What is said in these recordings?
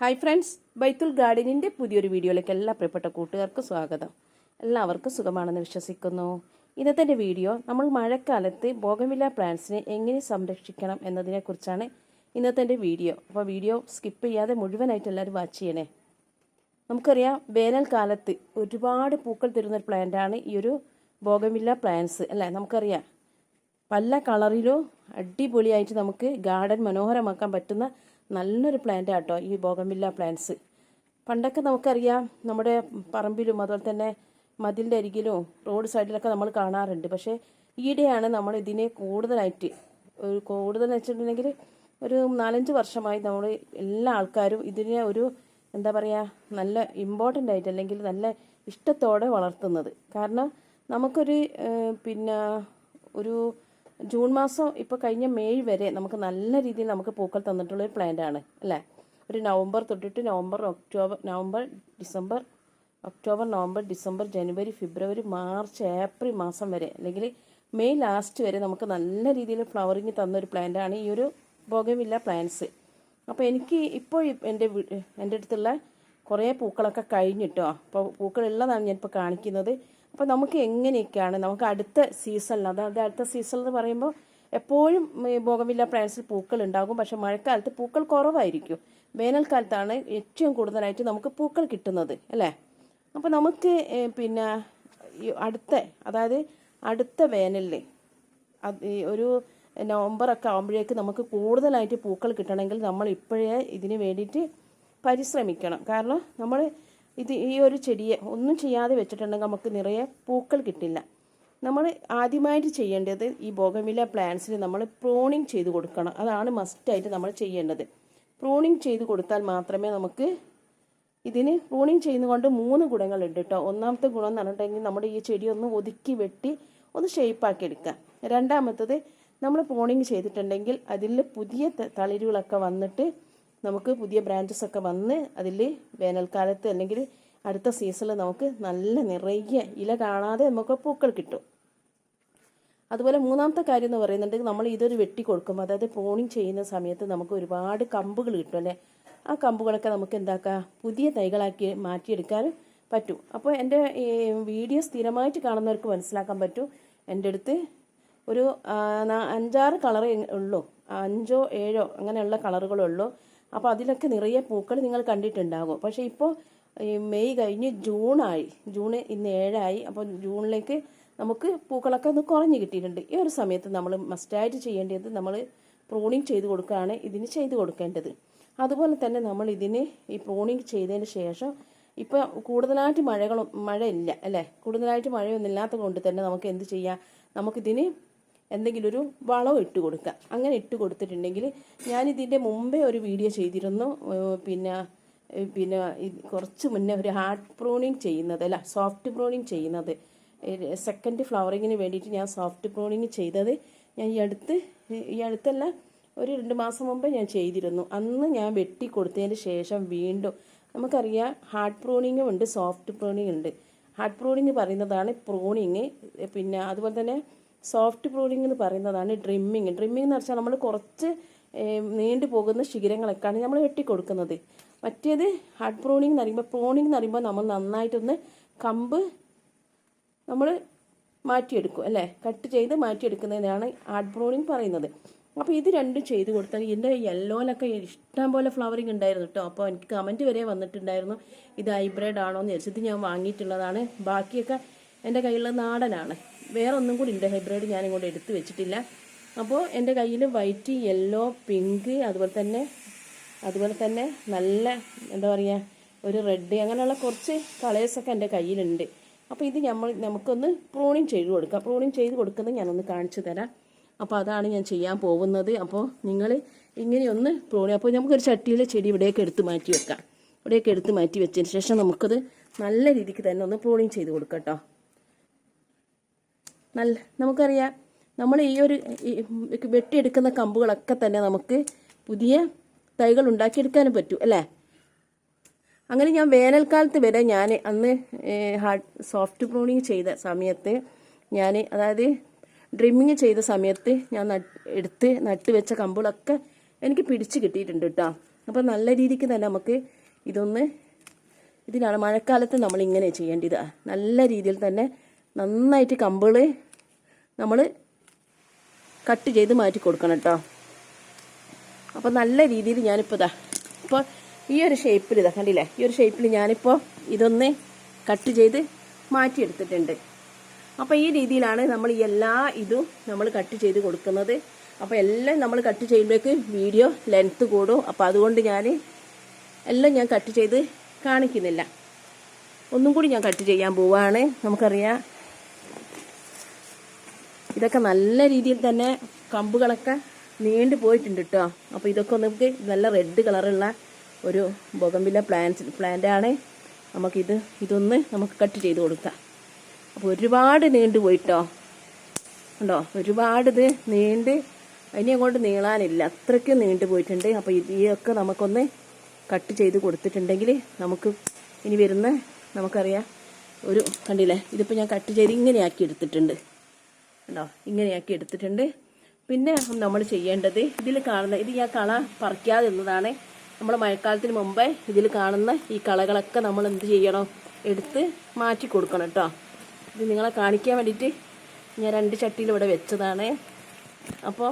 Hi friends ബൈത്തുൽ ഗാർഡനിന്റെ പുതിയൊരു വീഡിയോയിലേക്ക് എല്ലാ പ്രിയപ്പെട്ട കൂട്ടുകാർക്കും സ്വാഗതം. എല്ലാവർക്കും സുഖമാണെന്ന് വിശ്വസിക്കുന്നു. ഇന്നത്തെ വീഡിയോ നമ്മൾ മഴക്കാലത്ത് ബോഗമില്ല പ്ലാന്റ്സിനെ എങ്ങനെ സംരക്ഷിക്കണം എന്നതിനെക്കുറിച്ചാണ് ഇന്നത്തെ വീഡിയോ. അപ്പോൾ വീഡിയോ സ്കിപ്പ് ചെയ്യാതെ മുഴുവനായിട്ട് എല്ലാവരും വാച്ച് ചെയ്യണേ. നമുക്കറിയാം വേനൽക്കാലത്ത് ഒരുപാട് പൂക്കൾ തരുന്നൊരു പ്ലാന്റാണ് ഈ ഒരു ബോഗമില്ല പ്ലാന്റ്സ് അല്ലേ? നമുക്കറിയാം. പല കളറിലും അടിപൊളിയായിട്ട് നമുക്ക് ഗാർഡൻ മനോഹരമാക്കാൻ പറ്റുന്ന നല്ലൊരു പ്ലാന്റ് ആട്ടോ ഈ ബോഗമില്ല പ്ലാന്റ്സ് പണ്ടൊക്കെ നമുക്കറിയാം നമ്മുടെ പറമ്പിലും അതുപോലെ തന്നെ മതിലിന്റെ അരികിലും റോഡ് സൈഡിലൊക്കെ നമ്മൾ കാണാറുണ്ട്. പക്ഷേ ഈയിടെയാണ് നമ്മൾ ഇതിനെ കൂടുതലായിട്ട് ഒരു കൂടുതൽ വെച്ചിട്ടുണ്ടെങ്കിൽ ഒരു നാലഞ്ച് വർഷമായി നമ്മൾ എല്ലാ ആൾക്കാരും ഇതിനെ ഒരു എന്താ പറയുക നല്ല ഇമ്പോർട്ടന്റ് ആയിട്ട് അല്ലെങ്കിൽ നല്ല ഇഷ്ടത്തോടെ വളർത്തുന്നത്. കാരണം നമുക്കൊരു പിന്നെ ഒരു ജൂൺ മാസം ഇപ്പോൾ കഴിഞ്ഞ മെയ് വരെ നമുക്ക് നല്ല രീതിയിൽ നമുക്ക് പൂക്കൾ തന്നിട്ടുള്ള ഒരു പ്ലാന്റ് ആണ് അല്ലേ? ഒരു നവംബർ തൊട്ടിട്ട് November October November December October November December ജനുവരി ഫെബ്രുവരി മാർച്ച് ഏപ്രിൽ മാസം വരെ അല്ലെങ്കിൽ മെയ് ലാസ്റ്റ് വരെ നമുക്ക് നല്ല രീതിയിൽ ഫ്ലവറിങ് തന്ന ഒരു പ്ലാന്റ് ആണ് ഈ ഒരു ബോഗമില്ല പ്ലാന്റ്സ് അപ്പോൾ എനിക്ക് ഇപ്പോൾ എന്റെ എന്റെ അടുത്തുള്ള കുറേ പൂക്കളൊക്കെ കഴിഞ്ഞിട്ടോ? അപ്പോൾ പൂക്കളുള്ളതാണ് ഞാനിപ്പോൾ കാണിക്കുന്നത്. അപ്പോൾ നമുക്ക് എങ്ങനെയൊക്കെയാണ് നമുക്ക് അടുത്ത സീസണിൽ അതായത് അടുത്ത സീസൺ എന്ന് പറയുമ്പോൾ എപ്പോഴും ഈ ബോഗമില്ല പ്ലാന്റ്സിൽ പൂക്കൾ ഉണ്ടാകും. പക്ഷേ മഴക്കാലത്ത് പൂക്കൾ കുറവായിരിക്കും. വേനൽക്കാലത്താണ് ഏറ്റവും കൂടുതലായിട്ട് നമുക്ക് പൂക്കൾ കിട്ടുന്നത് അല്ലേ? അപ്പോൾ നമുക്ക് പിന്നെ അടുത്ത അതായത് അടുത്ത വേനലിൽ ഒരു നവംബറൊക്കെ ആകുമ്പോഴേക്ക് നമുക്ക് കൂടുതലായിട്ട് പൂക്കൾ കിട്ടണമെങ്കിൽ നമ്മൾ ഇപ്പോഴേ ഇതിന് വേണ്ടിയിട്ട് പരിശ്രമിക്കണം. കാരണം നമ്മൾ ഇത് ഈ ഒരു ചെടിയെ ഒന്നും ചെയ്യാതെ വെച്ചിട്ടുണ്ടെങ്കിൽ നമുക്ക് നിറയെ പൂക്കൾ കിട്ടില്ല. നമ്മൾ ആദ്യമായിട്ട് ചെയ്യേണ്ടത് ഈ ബോഗമില പ്ലാന്റ്സിന് നമ്മൾ പ്രൂണിങ് ചെയ്ത് കൊടുക്കണം. അതാണ് മസ്റ്റായിട്ട് നമ്മൾ ചെയ്യേണ്ടത്. പ്രൂണിങ് ചെയ്ത് കൊടുത്താൽ മാത്രമേ നമുക്ക് ഇതിന് പ്രൂണിങ് ചെയ്യുന്നതുകൊണ്ട് മൂന്ന് ഗുണങ്ങളുണ്ട് കേട്ടോ. ഒന്നാമത്തെ ഗുണം എന്ന് പറഞ്ഞിട്ടുണ്ടെങ്കിൽ നമ്മുടെ ഈ ചെടി ഒന്ന് ഒതുക്കി വെട്ടി ഒന്ന് ഷേപ്പാക്കി എടുക്കാം രണ്ടാമത്തത് നമ്മൾ പ്രൂണിങ് ചെയ്തിട്ടുണ്ടെങ്കിൽ അതിൽ പുതിയ തളിരുകളൊക്കെ വന്നിട്ട് നമുക്ക് പുതിയ ബ്രാഞ്ചസ് ഒക്കെ വന്ന് അതിൽ വേനൽക്കാലത്ത് അല്ലെങ്കിൽ അടുത്ത സീസണിൽ നമുക്ക് നല്ല നിറയെ ഇല കാണാതെ നമുക്ക് പൂക്കൾ കിട്ടും. അതുപോലെ മൂന്നാമത്തെ കാര്യം എന്ന് പറയുന്നുണ്ട് നമ്മൾ ഇതൊരു വെട്ടി കൊടുക്കും അതായത് പോണിങ് ചെയ്യുന്ന സമയത്ത് നമുക്ക് ഒരുപാട് കമ്പുകൾ കിട്ടും അല്ലേ? ആ കമ്പുകളൊക്കെ നമുക്ക് എന്താക്കാം? പുതിയ തൈകളാക്കി മാറ്റിയെടുക്കാൻ പറ്റും. അപ്പോൾ എന്റെ വീഡിയോ സ്ഥിരമായിട്ട് കാണുന്നവർക്ക് മനസ്സിലാക്കാൻ പറ്റും. എന്റെ അടുത്ത് ഒരു അഞ്ചാറ് കളറേ ഉള്ളൂ. അഞ്ചോ ഏഴോ അങ്ങനെയുള്ള കളറുകളേ ഉള്ളൂ അപ്പോൾ അതിലൊക്കെ നിറയെ പൂക്കൾ നിങ്ങൾ കണ്ടിട്ടുണ്ടാകും. പക്ഷേ ഇപ്പോൾ മെയ് കഴിഞ്ഞ് ജൂണായി. ജൂൺ ഇന്ന് ഏഴായി. അപ്പോൾ ജൂണിലേക്ക് നമുക്ക് പൂക്കളൊക്കെ ഒന്ന് കുറഞ്ഞു കിട്ടിയിട്ടുണ്ട്. ഈ ഒരു സമയത്ത് നമ്മൾ മസ്റ്റായിട്ട് ചെയ്യേണ്ടത് നമ്മൾ പ്രൂണിങ് ചെയ്ത് കൊടുക്കുകയാണ് ഇതിന് ചെയ്ത് കൊടുക്കേണ്ടത്. അതുപോലെ തന്നെ നമ്മൾ ഇതിന് ഈ പ്രൂണിങ് ചെയ്തതിന് ശേഷം ഇപ്പോൾ കൂടുതലായിട്ട് മഴകളും മഴയില്ല അല്ലേ? കൂടുതലായിട്ട് മഴയൊന്നും ഇല്ലാത്തത് കൊണ്ട് തന്നെ നമുക്ക് എന്ത് ചെയ്യാം? നമുക്കിതിന് എന്തെങ്കിലും ഒരു വളം ഇട്ട് കൊടുക്കുക. അങ്ങനെ ഇട്ട് കൊടുത്തിട്ടുണ്ടെങ്കിൽ ഞാനിതിന്റെ മുമ്പേ ഒരു വീഡിയോ ചെയ്തിരുന്നു. പിന്നെ പിന്നെ കുറച്ച് മുന്നേ ഒരു ഹാർഡ് പ്രൂണിങ് ചെയ്യുന്നത് അല്ല സോഫ്റ്റ് പ്രൂണിങ് ചെയ്യുന്നത്. സെക്കൻഡ് ഫ്ലവറിങ്ങിന് വേണ്ടിയിട്ട് ഞാൻ സോഫ്റ്റ് പ്രൂണിങ് ചെയ്തത് ഞാൻ ഈ അടുത്ത് ഈ അടുത്തല്ല ഒരു രണ്ട് മാസം മുമ്പ് ഞാൻ ചെയ്തിരുന്നു. അന്ന് ഞാൻ വെട്ടി കൊടുത്തതിന് ശേഷം വീണ്ടും നമുക്കറിയാം ഹാർഡ് പ്രൂണിങ്ങും ഉണ്ട് സോഫ്റ്റ് പ്രൂണിങ് ഉണ്ട്. ഹാർഡ് പ്രൂണിങ് പറയുന്നതാണ് പ്രൂണിങ് പിന്നെ അതുപോലെ തന്നെ സോഫ്റ്റ് പ്രൂണിംഗ് എന്ന് പറയുന്നതാണ് ഡ്രിമ്മിങ് ഡ്രിമ്മിങ് എന്ന് വെച്ചാൽ നമ്മൾ കുറച്ച് നീണ്ടു പോകുന്ന ശിഖരങ്ങളൊക്കെയാണ് നമ്മൾ വെട്ടിക്കൊടുക്കുന്നത്. മറ്റേത് ഹാർഡ് പ്രൂണിംഗ് എന്ന് പറയുമ്പോൾ പ്രൂണിങ് എന്ന് പറയുമ്പോൾ നമ്മൾ നന്നായിട്ടൊന്ന് കമ്പ് നമ്മൾ മാറ്റിയെടുക്കും അല്ലേ? കട്ട് ചെയ്ത് മാറ്റിയെടുക്കുന്നതിനാണ് ഹാർഡ് പ്രൂണിങ് പറയുന്നത്. അപ്പോൾ ഇത് രണ്ടും ചെയ്ത് കൊടുത്താൽ എന്റെ യെല്ലോയിലൊക്കെ ഇഷ്ടം പോലെ ഫ്ലവറിങ് ഉണ്ടായിരുന്നു കേട്ടോ അപ്പോൾ എനിക്ക് കമന്റ് വരെ വന്നിട്ടുണ്ടായിരുന്നു ഇത് ഹൈബ്രിഡ് ആണോ എന്ന് ചോദിച്ചത് ഞാൻ വാങ്ങിയിട്ടുള്ളതാണ്. ബാക്കിയൊക്കെ എന്റെ കയ്യിലുള്ള നാടനാണ്. വേറെ ഒന്നും കൂടി ഉണ്ട് ഹൈബ്രിഡ് ഞാൻ ഇങ്ങോട്ട് എടുത്ത് വെച്ചിട്ടില്ല. അപ്പോൾ എന്റെ കയ്യിൽ വൈറ്റ് യെല്ലോ പിങ്ക് അതുപോലെ തന്നെ അതുപോലെ തന്നെ നല്ല എന്താ പറയുക ഒരു റെഡ് അങ്ങനെയുള്ള കുറച്ച് കളേഴ്സൊക്കെ എന്റെ കയ്യിലുണ്ട്. അപ്പോൾ ഇത് നമ്മൾ നമുക്കൊന്ന് പ്രൂണിങ് ചെയ്ത് കൊടുക്കാം. പ്രൂണിങ് ചെയ്ത് കൊടുക്കുന്നത് ഞാനൊന്ന് കാണിച്ചു തരാം. അപ്പോൾ അതാണ് ഞാൻ ചെയ്യാൻ പോകുന്നത്. അപ്പോൾ നിങ്ങൾ ഇങ്ങനെയൊന്ന് പ്രൂണി അപ്പോൾ നമുക്കൊരു ചട്ടിയിലെ ചെടി ഇവിടേക്ക് എടുത്ത് മാറ്റി വെക്കാം. ഇവിടേക്ക് എടുത്ത് മാറ്റി വെച്ചതിന് ശേഷം നമുക്കത് നല്ല രീതിക്ക് തന്നെ ഒന്ന് പ്രൂണിങ് ചെയ്ത് കൊടുക്കാം കേട്ടോ. നല്ല നമുക്കറിയാം. നമ്മൾ ഈ ഒരു വെട്ടിയെടുക്കുന്ന കമ്പുകളൊക്കെ തന്നെ നമുക്ക് പുതിയ തൈകൾ ഉണ്ടാക്കിയെടുക്കാനും പറ്റും അല്ലേ? അങ്ങനെ ഞാൻ വേനൽക്കാലത്ത് വരെ ഞാൻ അന്ന് ഹാർഡ് സോഫ്റ്റ് പ്രൂണിങ് ചെയ്ത സമയത്ത് ഞാൻ അതായത് ഡ്രിമ്മിങ് ചെയ്ത സമയത്ത് ഞാൻ എടുത്ത് നട്ട് വെച്ച കമ്പുകളൊക്കെ എനിക്ക് പിടിച്ച് കിട്ടിയിട്ടുണ്ട് കേട്ടോ. അപ്പോൾ നല്ല രീതിക്ക് തന്നെ നമുക്ക് ഇതൊന്ന് ഇതിനാണ് മഴക്കാലത്ത് നമ്മൾ ഇങ്ങനെ ചെയ്യേണ്ടത്. നല്ല രീതിയിൽ തന്നെ നന്നായിട്ട് കമ്പുകൾ നമ്മൾ കട്ട് ചെയ്ത് മാറ്റി കൊടുക്കണം കേട്ടോ അപ്പോൾ നല്ല രീതിയിൽ ഞാനിപ്പോൾ ഇതാ ഇപ്പോൾ ഈ ഒരു ഷേപ്പിൽ ഇതാ കണ്ടില്ലേ? ഈ ഒരു ഷേപ്പിൽ ഞാനിപ്പോൾ ഇതൊന്ന് കട്ട് ചെയ്ത് മാറ്റിയെടുത്തിട്ടുണ്ട്. അപ്പോൾ ഈ രീതിയിലാണ് നമ്മൾ എല്ലാ ഇതും നമ്മൾ കട്ട് ചെയ്ത് കൊടുക്കുന്നത്. അപ്പോൾ എല്ലാം നമ്മൾ കട്ട് ചെയ്യുമ്പോഴേക്ക് വീഡിയോ ലെങ്ത്ത് കൂടും. അപ്പോൾ അതുകൊണ്ട് ഞാൻ എല്ലാം ഞാൻ കട്ട് ചെയ്ത് കാണിക്കുന്നില്ല. ഒന്നും കൂടി ഞാൻ കട്ട് ചെയ്യാൻ പോവാണ്. നമുക്കറിയാം ഇതൊക്കെ നല്ല രീതിയിൽ തന്നെ കമ്പുകളൊക്കെ നീണ്ടു പോയിട്ടുണ്ട് കേട്ടോ അപ്പോൾ ഇതൊക്കെ നമുക്ക് നല്ല റെഡ് കളറുള്ള ഒരു ബൊഗംബില്ല പ്ലാന്റ് പ്ലാന്റാണ് നമുക്കിത് ഇതൊന്ന് നമുക്ക് കട്ട് ചെയ്ത് കൊടുക്കാം. അപ്പോൾ ഒരുപാട് നീണ്ടു പോയിട്ടോ ഉണ്ടോ ഒരുപാട് ഇത് നീണ്ട് ഇനി അങ്ങോട്ട് നീളാനില്ല. അത്രയ്ക്ക് നീണ്ടു പോയിട്ടുണ്ട്. അപ്പോൾ ഇതൊക്കെ നമുക്കൊന്ന് കട്ട് ചെയ്ത് കൊടുത്തിട്ടുണ്ടെങ്കിൽ നമുക്ക് ഇനി വരുന്ന നമുക്കറിയാം ഒരു കണ്ടില്ലേ? ഇതിപ്പോൾ ഞാൻ കട്ട് ചെയ്ത് ഇങ്ങനെയാക്കി എടുത്തിട്ടുണ്ട്. ഉണ്ടോ ഇങ്ങനെയാക്കി എടുത്തിട്ടുണ്ട്. പിന്നെ നമ്മൾ ചെയ്യേണ്ടത് ഇതിൽ കാണുന്ന ഇത് ഞാൻ കള പറിക്കാതെ നിന്നതാണ്. നമ്മൾ മഴക്കാലത്തിന് മുമ്പേ ഇതിൽ കാണുന്ന ഈ കളകളൊക്കെ നമ്മൾ എന്ത് ചെയ്യണം? എടുത്ത് മാറ്റി കൊടുക്കണം കേട്ടോ ഇത് നിങ്ങളെ കാണിക്കാൻ വേണ്ടിയിട്ട് ഞാൻ രണ്ട് ചട്ടിയിൽ ഇവിടെ വെച്ചതാണ്. അപ്പോൾ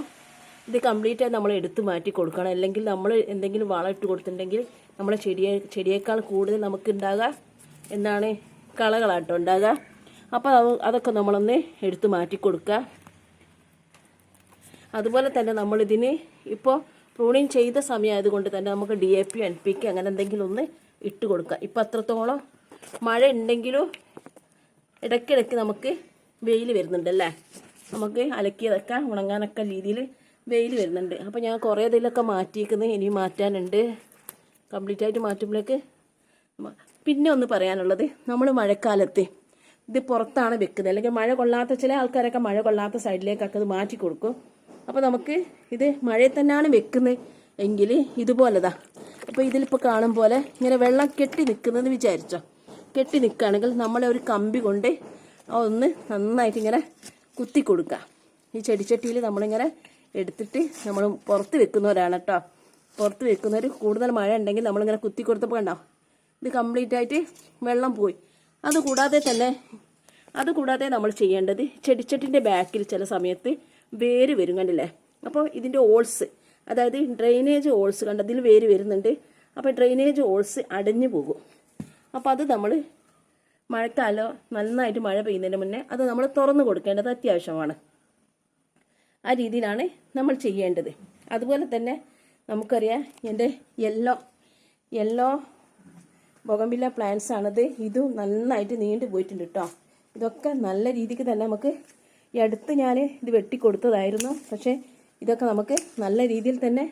ഇത് കംപ്ലീറ്റ് ആയി നമ്മൾ എടുത്ത് മാറ്റി കൊടുക്കണം. അല്ലെങ്കിൽ നമ്മൾ എന്തെങ്കിലും വളം ഇട്ട് കൊടുത്തിട്ടുണ്ടെങ്കിൽ നമ്മളെ ചെടിയെ ചെടിയേക്കാൾ കൂടുതൽ നമുക്ക് ഉണ്ടാകുക എന്താണ് കളകളാട്ടോ ഉണ്ടാകുക അപ്പോൾ അത് അതൊക്കെ നമ്മളൊന്ന് എടുത്ത് മാറ്റി കൊടുക്കുക. അതുപോലെ തന്നെ നമ്മളിതിന് ഇപ്പോൾ പ്രൂണിങ് ചെയ്ത സമയമായതുകൊണ്ട് തന്നെ നമുക്ക് D A P N P K അങ്ങനെ എന്തെങ്കിലും ഒന്ന് ഇട്ട് കൊടുക്കുക. ഇപ്പം അത്രത്തോളം മഴ ഉണ്ടെങ്കിലും ഇടയ്ക്കിടയ്ക്ക് നമുക്ക് വെയിൽ വരുന്നുണ്ടല്ലേ നമുക്ക് അലക്കിയതൊക്കെ ഉണങ്ങാനൊക്കെ രീതിയിൽ വെയിൽ വരുന്നുണ്ട്. അപ്പോൾ ഞാൻ കുറേ ഇതിലൊക്കെ മാറ്റിയിരിക്കുന്നത് ഇനി മാറ്റാനുണ്ട്. കംപ്ലീറ്റ് ആയിട്ട് മാറ്റുമ്പോഴേക്ക് പിന്നെ ഒന്ന് പറയാനുള്ളത് നമ്മൾ മഴക്കാലത്ത് ഇത് പുറത്താണ് വെക്കുന്നത്. അല്ലെങ്കിൽ മഴ കൊള്ളാത്ത ചില ആൾക്കാരൊക്കെ മഴ കൊള്ളാത്ത സൈഡിലേക്കൊക്കെ ഇത് മാറ്റി കൊടുക്കും. അപ്പോൾ നമുക്ക് ഇത് മഴയിൽ തന്നെയാണ് വെക്കുന്നത് എങ്കിൽ ഇതുപോലെതാ. അപ്പോൾ ഇതിലിപ്പോൾ കാണും പോലെ ഇങ്ങനെ വെള്ളം കെട്ടി നിൽക്കുന്നത് വിചാരിച്ചോ. കെട്ടി നിൽക്കുകയാണെങ്കിൽ നമ്മളെ ഒരു കമ്പി കൊണ്ട് ഒന്ന് നന്നായിട്ട് ഇങ്ങനെ കുത്തി കൊടുക്കുക. ഈ ചെടിച്ചട്ടിയിൽ നമ്മളിങ്ങനെ എടുത്തിട്ട് നമ്മൾ പുറത്ത് വെക്കുന്നവരാണ് കേട്ടോ. പുറത്ത് വെക്കുന്നവർ കൂടുതൽ മഴ ഉണ്ടെങ്കിൽ നമ്മളിങ്ങനെ കുത്തി കൊടുത്തപ്പോൾ കണ്ടോ? ഇത് കംപ്ലീറ്റ് ആയിട്ട് വെള്ളം പോയി. അതുകൂടാതെ തന്നെ അതുകൂടാതെ നമ്മൾ ചെയ്യേണ്ടത് ചെടിച്ചട്ടിന്റെ ബാക്കിൽ ചില സമയത്ത് വേര് വരും കണ്ടില്ലേ? അപ്പോൾ ഇതിന്റെ ഓൾസ് അതായത് ഡ്രെയിനേജ് ഓൾസ് കണ്ടതിൽ വേര് വരുന്നുണ്ട്. അപ്പോൾ ഡ്രെയിനേജ് ഓൾസ് അടഞ്ഞു പോകും. അപ്പോൾ അത് നമ്മൾ മഴക്കാലോ നന്നായിട്ട് മഴ പെയ്യുന്നതിന് മുന്നേ അത് നമ്മൾ തുറന്നു കൊടുക്കേണ്ടത് അത്യാവശ്യമാണ്. ആ രീതിയിലാണ് നമ്മൾ ചെയ്യേണ്ടത്. അതുപോലെ തന്നെ നമുക്കറിയാം എന്റെ യെല്ലോ യെല്ലോ ബൊഗംബില്ല പ്ലാന്റ്സ് ആണത്. ഇതും നന്നായിട്ട് നീണ്ടു പോയിട്ടുണ്ട് കേട്ടോ ഇതൊക്കെ നല്ല രീതിക്ക് തന്നെ നമുക്ക് ഈ അടുത്ത് ഞാൻ ഇത് വെട്ടിക്കൊടുത്തതായിരുന്നു പക്ഷേ ഇതൊക്കെ നമുക്ക് നല്ല രീതിയിൽ തന്നെ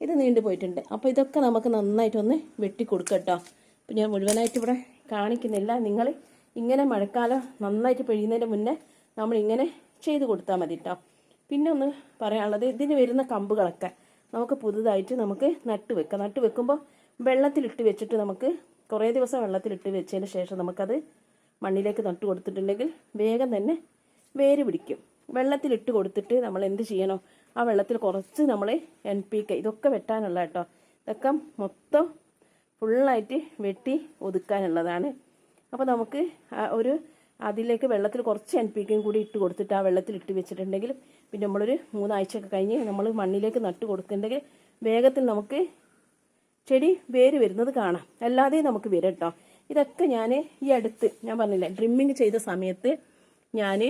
ഇത് നീണ്ടു പോയിട്ടുണ്ട്. അപ്പോൾ ഇതൊക്കെ നമുക്ക് നന്നായിട്ടൊന്ന് വെട്ടിക്കൊടുക്കാം കേട്ടോ അപ്പോൾ ഞാൻ മുഴുവനായിട്ട് ഇവിടെ കാണിക്കുന്നില്ല. നിങ്ങൾ ഇങ്ങനെ മഴക്കാലം നന്നായിട്ട് പെയ്യുന്നതിന് മുന്നേ നമ്മളിങ്ങനെ ചെയ്ത് കൊടുത്താൽ മതി കേട്ടോ പിന്നെ ഒന്ന് പറയാനുള്ളത് ഇതിന് വരുന്ന കമ്പുകളൊക്കെ നമുക്ക് പുതുതായിട്ട് നമുക്ക് നട്ട് വെക്കാം. നട്ട് വെക്കുമ്പോൾ വെള്ളത്തിലിട്ട് വെച്ചിട്ട് നമുക്ക് കുറേ ദിവസം വെള്ളത്തിലിട്ട് വെച്ചതിന് ശേഷം നമുക്കത് മണ്ണിലേക്ക് നട്ട് കൊടുത്തിട്ടുണ്ടെങ്കിൽ വേഗം തന്നെ വേര് പിടിക്കും. വെള്ളത്തിലിട്ട് കൊടുത്തിട്ട് നമ്മൾ എന്ത് ചെയ്യണോ? ആ വെള്ളത്തിൽ കുറച്ച് നമ്മൾ എൻ പി കെ ഇതൊക്കെ വെട്ടാനുള്ള കേട്ടോ. ഇതൊക്കെ മൊത്തം ഫുള്ളായിട്ട് വെട്ടി ഒതുക്കാനുള്ളതാണ്. അപ്പോൾ നമുക്ക് ഒരു അതിലേക്ക് വെള്ളത്തിൽ കുറച്ച് എൻ പി കെയും കൂടി ഇട്ട് കൊടുത്തിട്ട് ആ വെള്ളത്തിൽ ഇട്ട് വെച്ചിട്ടുണ്ടെങ്കിൽ പിന്നെ നമ്മളൊരു മൂന്നാഴ്ചയൊക്കെ കഴിഞ്ഞ് നമ്മൾ മണ്ണിലേക്ക് നട്ട് കൊടുക്കുന്നുണ്ടെങ്കിൽ വേഗത്തിൽ നമുക്ക് ചെടി വേര് വരുന്നത് കാണാം. അല്ലാതെ നമുക്ക് വരും കേട്ടോ. ഇതൊക്കെ ഞാൻ ഈ അടുത്ത് ഞാൻ പറഞ്ഞില്ലേ ഡ്രിമ്മിങ് ചെയ്ത സമയത്ത് ഞാൻ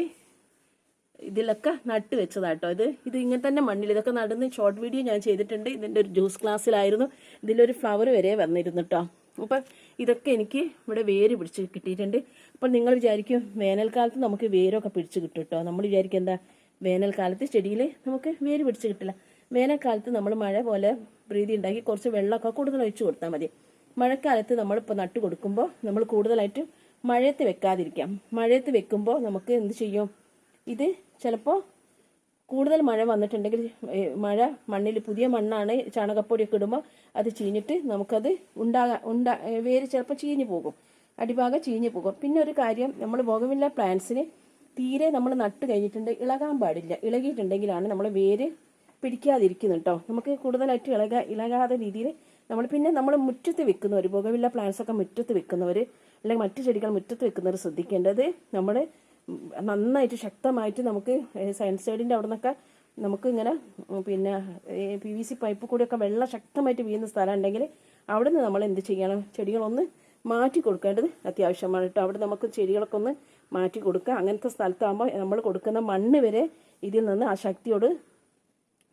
ഇതിലൊക്കെ നട്ട് വെച്ചതാട്ടോ ഇത് ഇത് ഇങ്ങനെ തന്നെ മണ്ണിൽ ഇതൊക്കെ നടന്ന് ഷോർട്ട് വീഡിയോ ഞാൻ ചെയ്തിട്ടുണ്ട്. ഇതിന്റെ ഒരു ജ്യൂസ് ക്ലാസ്സിലായിരുന്നു ഇതിലൊരു ഫ്ലവർ വരെ വന്നിരുന്നു കേട്ടോ. അപ്പം ഇതൊക്കെ എനിക്ക് ഇവിടെ വേര് പിടിച്ച് കിട്ടിയിട്ടുണ്ട്. അപ്പം നിങ്ങൾ വിചാരിക്കും വേനൽക്കാലത്ത് നമുക്ക് വേരൊക്കെ പിടിച്ച് കിട്ടും കേട്ടോ. നമ്മൾ വിചാരിക്കും എന്താ വേനൽക്കാലത്ത് ചെടിയിൽ നമുക്ക് വേര് പിടിച്ച് കിട്ടില്ല. വേനൽക്കാലത്ത് നമ്മൾ മഴ പോലെ പ്രീതി ഉണ്ടാക്കി കുറച്ച് വെള്ളമൊക്കെ കൂടുതൽ ഒഴിച്ചു കൊടുത്താൽ മതി. മഴക്കാലത്ത് നമ്മളിപ്പോൾ നട്ട് കൊടുക്കുമ്പോൾ നമ്മൾ കൂടുതലായിട്ട് മഴയത്ത് വെക്കാതിരിക്കാം. മഴയത്ത് വെക്കുമ്പോൾ നമുക്ക് എന്ത് ചെയ്യും? ഇത് ചിലപ്പോൾ കൂടുതൽ മഴ വന്നിട്ടുണ്ടെങ്കിൽ മഴ മണ്ണിൽ പുതിയ മണ്ണാണ് ചാണകപ്പൊടിയൊക്കെ ഇടുമ്പോൾ അത് ചീഞ്ഞിട്ട് നമുക്കത് ഉണ്ടാകാൻ ഉണ്ടാ വേര് ചിലപ്പോൾ ചീഞ്ഞു പോകും. അടിഭാഗം ചീഞ്ഞു പോകും. പിന്നെ ഒരു കാര്യം നമ്മൾ ബോഗമില്ല പ്ലാന്റ്സിന് തീരെ നമ്മൾ നട്ട് കഴിഞ്ഞിട്ടുണ്ട് ഇളകാൻ പാടില്ല. ഇളകിയിട്ടുണ്ടെങ്കിലാണ് നമ്മൾ വേര് പിടിക്കാതിരിക്കുന്നത് കേട്ടോ നമുക്ക് കൂടുതലായിട്ട് ഇളക ഇളകാതെ രീതിയിൽ നമ്മൾ പിന്നെ നമ്മൾ മുറ്റത്ത് വെക്കുന്നവർ പുകവില്ല പ്ലാന്റ്സ് ഒക്കെ മുറ്റത്ത് വെക്കുന്നവർ അല്ലെങ്കിൽ മറ്റു ചെടികൾ മുറ്റത്ത് വെക്കുന്നവർ ശ്രദ്ധിക്കേണ്ടത് നമ്മൾ നന്നായിട്ട് ശക്തമായിട്ട് നമുക്ക് സയൻസ് സൈഡിന്റെ അവിടെ നിന്നൊക്കെ നമുക്ക് ഇങ്ങനെ പിന്നെ പി വി സി പൈപ്പ് കൂടിയൊക്കെ വെള്ളം ശക്തമായിട്ട് വീഴുന്ന സ്ഥലം ഉണ്ടെങ്കിൽ അവിടെ നിന്ന് നമ്മൾ എന്ത് ചെയ്യണം? ചെടികളൊന്ന് മാറ്റി കൊടുക്കേണ്ടത് അത്യാവശ്യമാണ് കേട്ടോ അവിടെ നമുക്ക് ചെടികളൊക്കെ ഒന്ന് മാറ്റി കൊടുക്കുക. അങ്ങനത്തെ സ്ഥലത്താകുമ്പോൾ നമ്മൾ കൊടുക്കുന്ന മണ്ണ് വരെ ഇതിൽ നിന്ന് ആ ശക്തിയോട്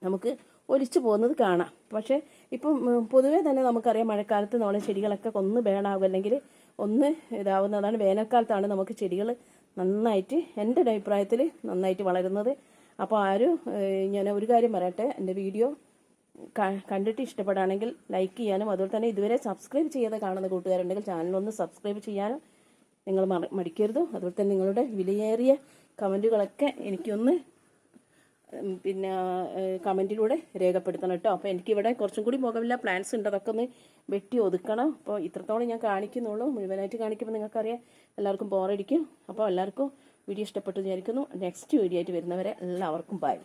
നമുക്ക് ഒലിച്ചു പോകുന്നത് കാണാം. പക്ഷേ ഇപ്പം പൊതുവേ തന്നെ നമുക്കറിയാം മഴക്കാലത്ത് നമ്മളെ ചെടികളൊക്കെ ഒന്ന് ബേണാകും. അല്ലെങ്കിൽ ഒന്ന് ഇതാവുന്നതാണ് വേനൽക്കാലത്താണ് നമുക്ക് ചെടികൾ നന്നായിട്ട് എന്റെ ഒരു അഭിപ്രായത്തിൽ നന്നായിട്ട് വളരുന്നത്. അപ്പോൾ ആരും ഞാൻ ഒരു കാര്യം പറയട്ടെ. എന്റെ വീഡിയോ കണ്ടിട്ട് ഇഷ്ടപ്പെടുകയാണെങ്കിൽ ലൈക്ക് ചെയ്യാനും അതുപോലെ തന്നെ ഇതുവരെ സബ്സ്ക്രൈബ് ചെയ്യാതെ കാണുന്ന കൂട്ടുകാരുണ്ടെങ്കിൽ ചാനലൊന്ന് സബ്സ്ക്രൈബ് ചെയ്യാനും നിങ്ങൾ മടിക്കരുത്. അതുപോലെ തന്നെ നിങ്ങളുടെ വിലയേറിയ കമന്റുകളൊക്കെ എനിക്കൊന്ന് പിന്നെ കമന്റിലൂടെ രേഖപ്പെടുത്തണം കേട്ടോ. അപ്പോൾ എനിക്കിവിടെ കുറച്ചും കൂടി മുഖമില്ല പ്ലാൻസ് ഉണ്ട്. അതൊക്കെ ഒന്ന് വെട്ടി ഒതുക്കണം. അപ്പോൾ ഇത്രത്തോളം ഞാൻ കാണിക്കുന്നുള്ളൂ. മുഴുവനായിട്ട് കാണിക്കുമ്പോൾ നിങ്ങൾക്കറിയാം. എല്ലാവർക്കും ബോറടിക്കും അപ്പോൾ എല്ലാവർക്കും വീഡിയോ ഇഷ്ടപ്പെട്ടു വിചാരിക്കുന്നു. നെക്സ്റ്റ് വീഡിയോ ആയിട്ട് വരുന്നവരെ എല്ലാവർക്കും ബൈ